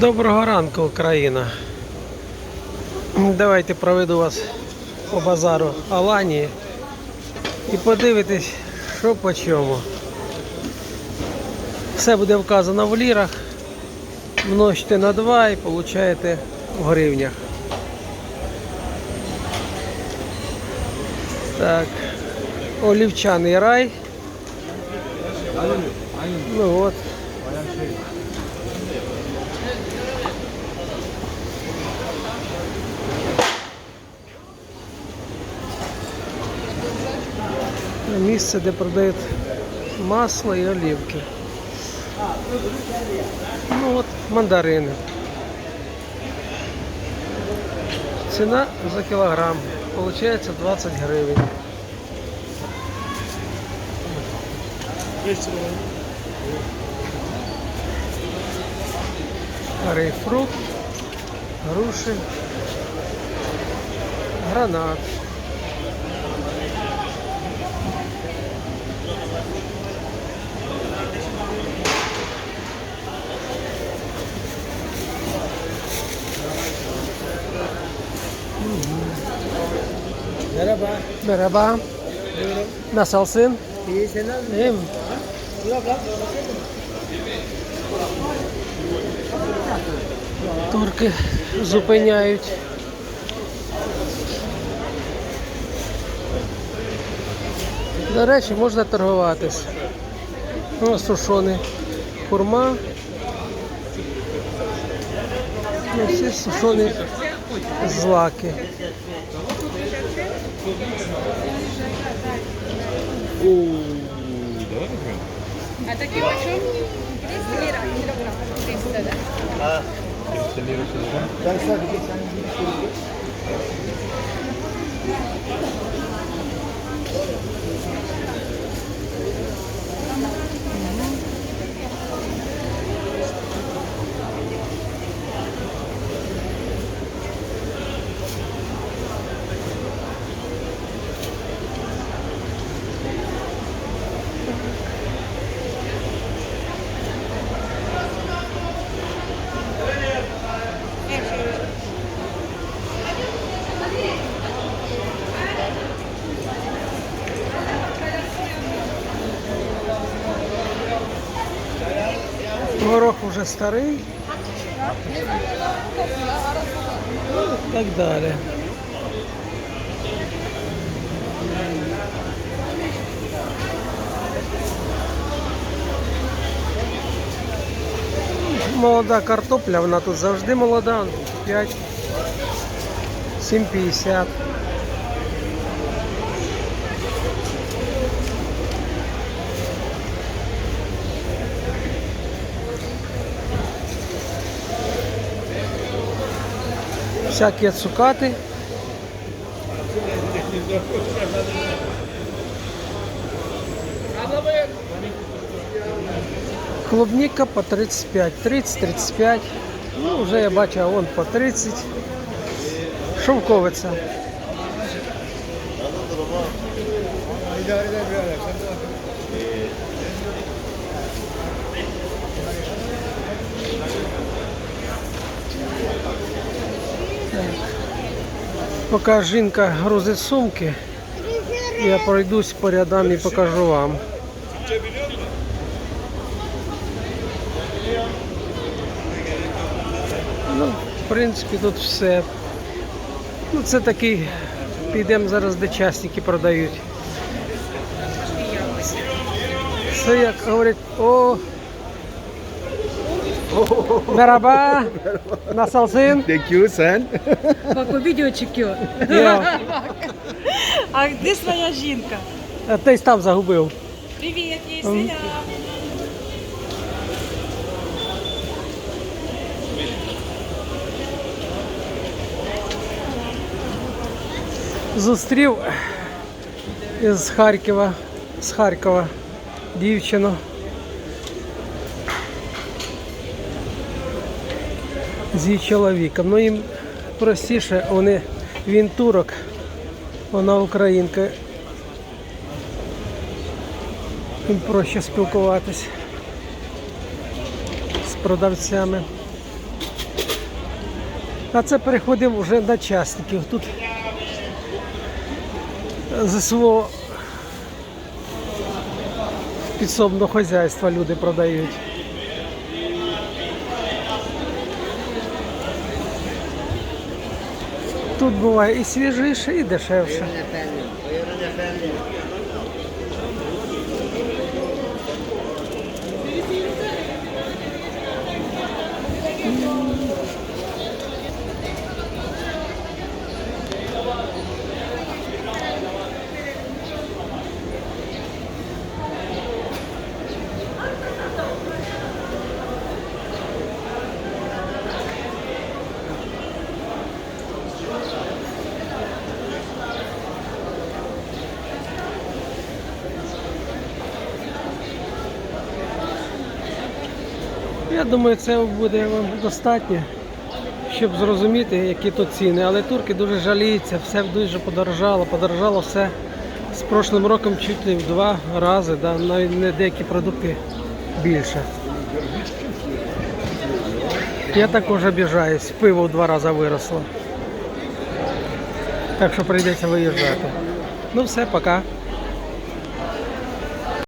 Доброго ранку, Україна. Давайте проведу вас по базару Аланії і подивитесь, що по чому. Все буде вказано в лірах. Множте на 2 і получаєте в гривнях. Так, олівчаний рай. Ну от. Місце, де продають масло і олівки. Ну от мандарини. Ціна за кілограм. Получається 20 гривень. Грейпфрут, груши, гранат. Merhaba. Merhaba. Buyurun. Nasılsın? İyi sen nasılsın? İyiyim. Турки зупиняють. До речі, можна торгуватись. Ну, сушони хурма. Ну, всі сушоні злаки. А такие почем? 300 лира килограмм. 300, да? Ben sadece sen bir soru Горох уже старий. Ну, і так далі. Молода картопля, вона тут завжди молода. 5, 7,50. Всякі цукати. Клубника по 35, 30-35. Ну, вже я бачу, а вон по 30. Шовковиця. idare Поки жінка грузить сумки, я пройдусь по рядам і покажу вам. Ну, в принципі, тут все. Ну, це такий, підемо зараз, де частники продають. Це як говорять, о. Мераба, насалсин. Thank you sen. Бак по відео чекю. Я. А де своя жінка? А Ти там загубив. Привіт, є я. Зустрів із Харкова, з Харкова дівчину. З її чоловіком. Ну їм простіше, вони він турок, вона українка. Їм проще спілкуватись з продавцями. А це переходимо вже на частників. Тут з свого підсобного хазяйства люди продають. Тут буває і свіжіше, і дешевше. Я думаю, це буде вам достатньо, щоб зрозуміти, які тут ціни. Але турки дуже жаліються, все дуже подорожало. Подорожало все з прошлим роком чуть не в два рази, да, навіть не деякі продукти більше. Я також обіжаюсь, пиво в два рази виросло. Так що прийдеться виїжджати. Ну все, пока.